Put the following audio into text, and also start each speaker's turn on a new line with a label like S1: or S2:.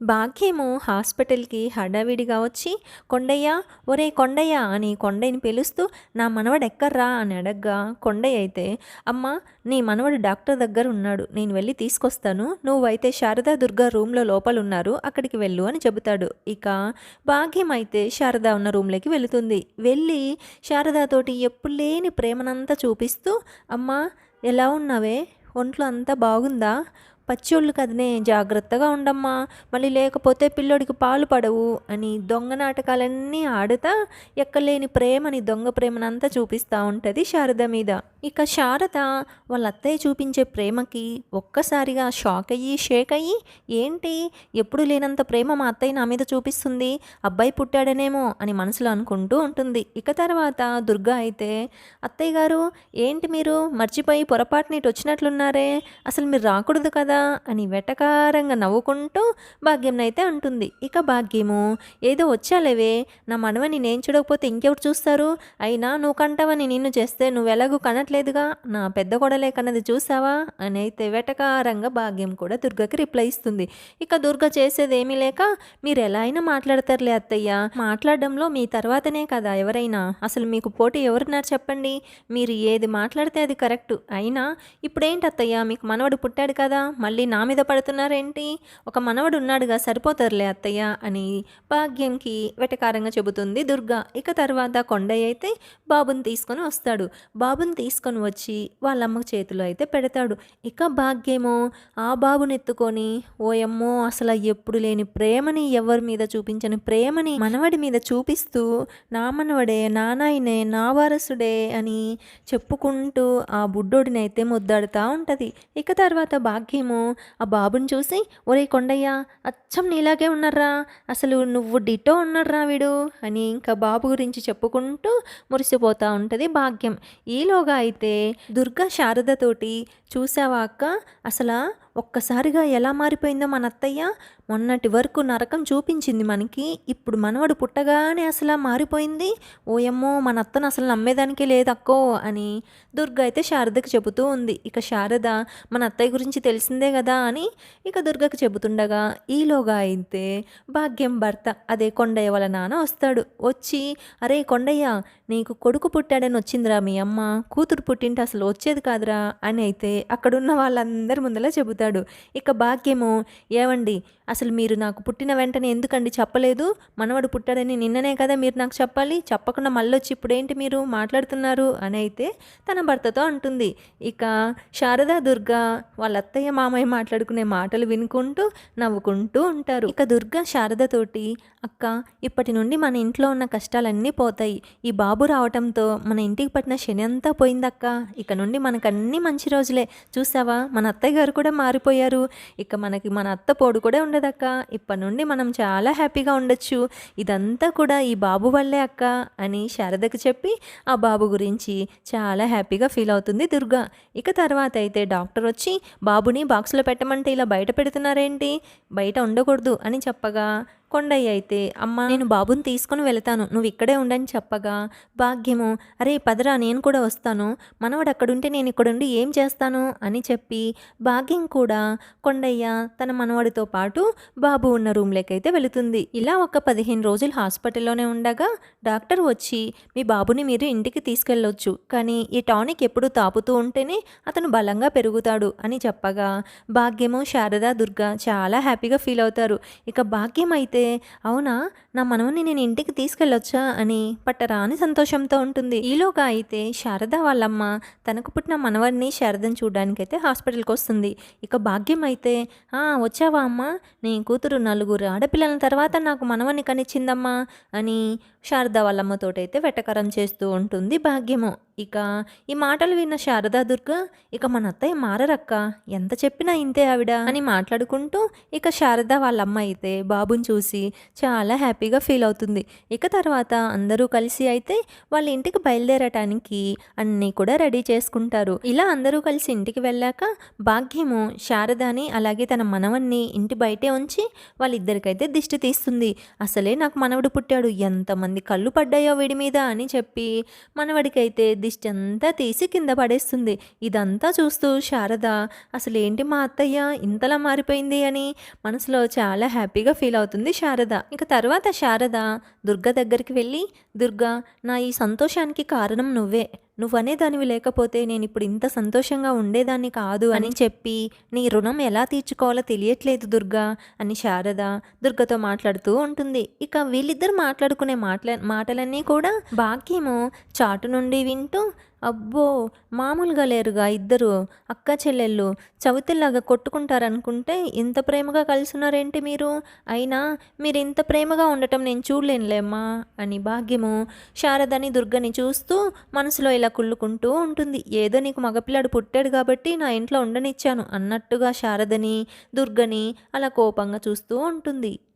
S1: భాగ్యము హాస్పిటల్కి హడావిడిగా వచ్చి కొండయ్య ఒరే కొండయ్య అని కొండయ్యని పిలుస్తూ నా మనవడు ఎక్కర్రా అని అడగ్గా కొండయ్య అయితే అమ్మ నీ మనవడు డాక్టర్ దగ్గర ఉన్నాడు నేను వెళ్ళి తీసుకొస్తాను. నువ్వైతే శారదా దుర్గా రూమ్లో లోపల ఉన్నారు అక్కడికి వెళ్ళు అని చెబుతాడు. ఇక భాగ్యం అయితే శారదా ఉన్న రూమ్లోకి వెళుతుంది. వెళ్ళి శారదాతోటి ఎప్పుడు లేని ప్రేమనంతా చూపిస్తూ అమ్మ ఎలా ఉన్నావే? ఒంట్లో అంతా బాగుందా? పచ్చోళ్ళు కదనే జాగ్రత్తగా ఉండమ్మా. మళ్ళీ లేకపోతే పిల్లోడికి పాలు పడవు అని దొంగ నాటకాలన్నీ ఆడుతా ఎక్కలేని ప్రేమని దొంగ ప్రేమనంతా చూపిస్తూ ఉంటుంది శారద మీద. ఇక శారద వాళ్ళ అత్తయ్య చూపించే ప్రేమకి ఒక్కసారిగా షాక్ అయ్యి షేక్ అయ్యి ఏంటి? ఎప్పుడు లేనంత ప్రేమ మా అత్తయ్య నా మీద చూపిస్తుంది? అబ్బాయి పుట్టాడనేమో అని మనసులో అనుకుంటూ ఉంటుంది. ఇక తర్వాత దుర్గా అయితే అత్తయ్య గారు ఏంటి మీరు? మర్చిపోయి పొరపాటున ఇటు వచ్చినట్లున్నారే అసలు మీరు రాకూడదు కదా. అని వెటకారంగా నవ్వుకుంటూ భాగ్యంనైతే అయితే అంటుంది. ఇక భాగ్యము ఏదో వచ్చాలేవే నా మనవని నేను చూడకపోతే ఇంకెవరు చూస్తారు? అయినా నువ్వు కంటావని నిన్ను చేస్తే నువ్వు ఎలాగూ కనట్లేదుగా? నా పెద్ద కొడలే కన్నది చూసావా? అని అయితే వెటకారంగా భాగ్యం కూడా దుర్గకి రిప్లై ఇస్తుంది. ఇక దుర్గ చేసేది ఏమీ లేక మీరు ఎలా అయినా మాట్లాడతారులే అత్తయ్య. మాట్లాడడంలో మీ తర్వాతనే కదా ఎవరైనా? అసలు మీకు పోటీ ఎవరున్నారు చెప్పండి. మీరు ఏది మాట్లాడితే అది కరెక్ట్. అయినా ఇప్పుడేంటి అత్తయ్య మీకు మనవడు పుట్టాడు కదా? మళ్ళీ నా మీద పడుతున్నారేంటి? ఒక మనవడు ఉన్నాడుగా సరిపోతారులే అత్తయ్య అని భాగ్యంకి వెటకారంగా చెబుతుంది దుర్గా. ఇక తర్వాత కొండయ్య అయితే బాబుని తీసుకొని వస్తాడు. బాబుని తీసుకొని వచ్చి వాళ్ళమ్మ చేతిలో అయితే పెడతాడు. ఇక భాగ్యమో ఆ బాబుని ఎత్తుకొని ఓయమ్మో అసలు ఎప్పుడు లేని ప్రేమని ఎవరి మీద చూపించని ప్రేమని మనవడి మీద చూపిస్తూ నా మనవడే నానాయనే నా వారసుడే అని చెప్పుకుంటూ ఆ బుడ్డోడిని అయితే ముద్దాడుతూ ఉంటుంది. ఇక తర్వాత భాగ్యము ఆ బాబుని చూసి ఒరే కొండయ్య అచ్చం నీలాగే ఉన్నారా అసలు నువ్వు డిటో ఉన్నారా వీడు? అని ఇంకా బాబు గురించి చెప్పుకుంటూ మురిసిపోతూ ఉంటుంది భాగ్యం. ఈలోగా అయితే దుర్గా శారదతోటి చూసావాక అక్క? అసలు ఒక్కసారిగా ఎలా మారిపోయిందో మన అత్తయ్య మొన్నటి వరకు నరకం చూపించింది మనకి. ఇప్పుడు మనవడు పుట్టగానే అసలు మారిపోయింది. ఓయమ్మో మన అత్తను అసలు నమ్మేదానికే లేదక్కో అని దుర్గ అయితే శారదకి చెబుతూ ఉంది. ఇక శారద మన అత్తయ్య గురించి తెలిసిందే కదా అని ఇక దుర్గకి చెబుతుండగా ఈలోగా అయితే భాగ్యం భర్త అదే కొండయ్య వాళ్ళ నాన్న వస్తాడు. వచ్చి అరే కొండయ్య నీకు కొడుకు పుట్టాడని వచ్చిందిరా మీ అమ్మ. కూతురు పుట్టింటే అసలు వచ్చేది కాదురా అని అయితే అక్కడున్న వాళ్ళందరి ముందర చెబుతాడు. ఇక భాగ్యము ఏవండి అసలు మీరు నాకు పుట్టిన వెంటనే ఎందుకండి చెప్పలేదు? మనవడు పుట్టాడని నిన్ననే కదా మీరు నాకు చెప్పాలి? చెప్పకుండా మళ్ళీ వచ్చి ఇప్పుడేంటి మీరు మాట్లాడుతున్నారు? అని అయితే తన భర్తతో అంటుంది. ఇక శారదా దుర్గా వాళ్ళ అత్తయ్య మామయ్య మాట్లాడుకునే మాటలు వినుకుంటూ నవ్వుకుంటూ ఉంటారు. ఇక దుర్గా శారదతోటి అక్క ఇప్పటి నుండి మన ఇంట్లో ఉన్న కష్టాలన్నీ పోతాయి. ఈ బాబు రావటంతో మన ఇంటికి పట్టిన శని అంతా పోయిందక్క. ఇక నుండి మనకన్నీ మంచి రోజులే. చూసావా? మన అత్తయ్య గారు కూడా మారు మారిపోయారు. ఇక మనకి మన అత్త పోడు కూడా ఉండదక్క. ఇప్పటి నుండి మనం చాలా హ్యాపీగా ఉండొచ్చు. ఇదంతా కూడా ఈ బాబు వల్లే అక్క అని శారదకు చెప్పి ఆ బాబు గురించి చాలా హ్యాపీగా ఫీల్ అవుతుంది దుర్గా. ఇక తర్వాత అయితే డాక్టర్ వచ్చి బాబుని బాక్స్లో పెట్టమంటే ఇలా బయట పెడుతున్నారేంటి? బయట ఉండకూడదు అని చెప్పగా కొండయ్య అయితే అమ్మ. నేను బాబుని తీసుకొని వెళతాను. నువ్వు ఇక్కడే ఉండని చెప్పగా భాగ్యము అరే పదరా నేను కూడా వస్తాను. మనవడు అక్కడుంటే నేను ఇక్కడుండి ఏం చేస్తాను? అని చెప్పి భాగ్యం కూడా కొండయ్య తన మనవడితో పాటు బాబు ఉన్న రూమ్లోకి అయితే వెళుతుంది. ఇలా ఒక పదిహేను రోజులు హాస్పిటల్లోనే ఉండగా డాక్టర్ వచ్చి మీ బాబుని మీరు ఇంటికి తీసుకెళ్ళొచ్చు. కానీ ఈ టానిక్ ఎప్పుడు తాపుతూ ఉంటేనే అతను బలంగా పెరుగుతాడు అని చెప్పగా భాగ్యము శారదా దుర్గా చాలా హ్యాపీగా ఫీల్ అవుతారు. ఇక భాగ్యం అయితే అవునా? నా మనవని నేను ఇంటికి తీసుకెళ్ళొచ్చా అని పట్టరాని సంతోషంతో ఉంటుంది. ఈలోగా అయితే శారద వాళ్ళమ్మ తనకు పుట్టిన మనవడిని శారదని చూడడానికైతే అయితే హాస్పిటల్కి వస్తుంది. ఇక భాగ్యం అయితే "ఆ, వచ్చావా అమ్మ? నీ కూతురు నలుగురు ఆడపిల్లల తర్వాత నాకు మనవని కనిచ్చిందమ్మా అని శారద వాళ్ళమ్మతోటైతే వెటకరం చేస్తూ ఉంటుంది భాగ్యము. ఇక ఈ మాటలు విన్న శారదా దుర్గ ఇక మన అత్తయ్య మారరక్క ఎంత చెప్పినా ఇంతే ఆవిడ అని మాట్లాడుకుంటూ ఇక శారద వాళ్ళ అమ్మ అయితే బాబుని చూసి చాలా హ్యాపీగా ఫీల్ అవుతుంది. ఇక తర్వాత అందరూ కలిసి అయితే వాళ్ళ ఇంటికి బయలుదేరటానికి అన్నీ కూడా రెడీ చేసుకుంటారు. ఇలా అందరూ కలిసి ఇంటికి వెళ్ళాక భాగ్యము శారదాని అలాగే తన మనవన్ని ఇంటి బయటే ఉంచి వాళ్ళిద్దరికైతే దిష్టి తీస్తుంది. అసలే నాకు మనవడు పుట్టాడు ఎంతమంది కళ్ళు పడ్డాయో వీడి మీద అని చెప్పి మనవడికైతే దిష్టి అంతా తీసి కింద పడేస్తుంది. ఇదంతా చూస్తూ శారద అసలు ఏంటి మా అత్తయ్య? ఇంతలా మారిపోయింది అని మనసులో చాలా హ్యాపీగా ఫీల్ అవుతుంది శారద. ఇంకా తర్వాత శారద దుర్గ దగ్గరికి వెళ్ళి దుర్గా నా ఈ సంతోషానికి కారణం నువ్వే. నువ్వనే దానివి లేకపోతే నేను ఇప్పుడు ఇంత సంతోషంగా ఉండేదాన్ని కాదు అని చెప్పి నీ రుణం ఎలా తీర్చుకోవాలో తెలియట్లేదు దుర్గా అని శారద దుర్గతో మాట్లాడుతూ ఉంటుంది. ఇక వీళ్ళిద్దరు మాట్లాడుకునే మాటల మాటలన్నీ కూడా భాగ్యము చాటు నుండి వింటూ అబ్బో మామూలుగా లేరుగా ఇద్దరు. అక్క చెల్లెళ్ళు చవితిలాగా కొట్టుకుంటారనుకుంటే ఇంత ప్రేమగా కలిసినారేంటి మీరు? అయినా మీరు ఇంత ప్రేమగా ఉండటం నేను చూడలేనులేమ్మా అని భాగ్యము శారదని దుర్గని చూస్తూ మనసులో ఇలా కుళ్ళుకుంటూ ఉంటుంది. ఏదో నీకు మగపిల్లాడు పుట్టాడు కాబట్టి నా ఇంట్లో ఉండనిచ్చాను అన్నట్టుగా శారదని దుర్గని అలా కోపంగా చూస్తూ ఉంటుంది.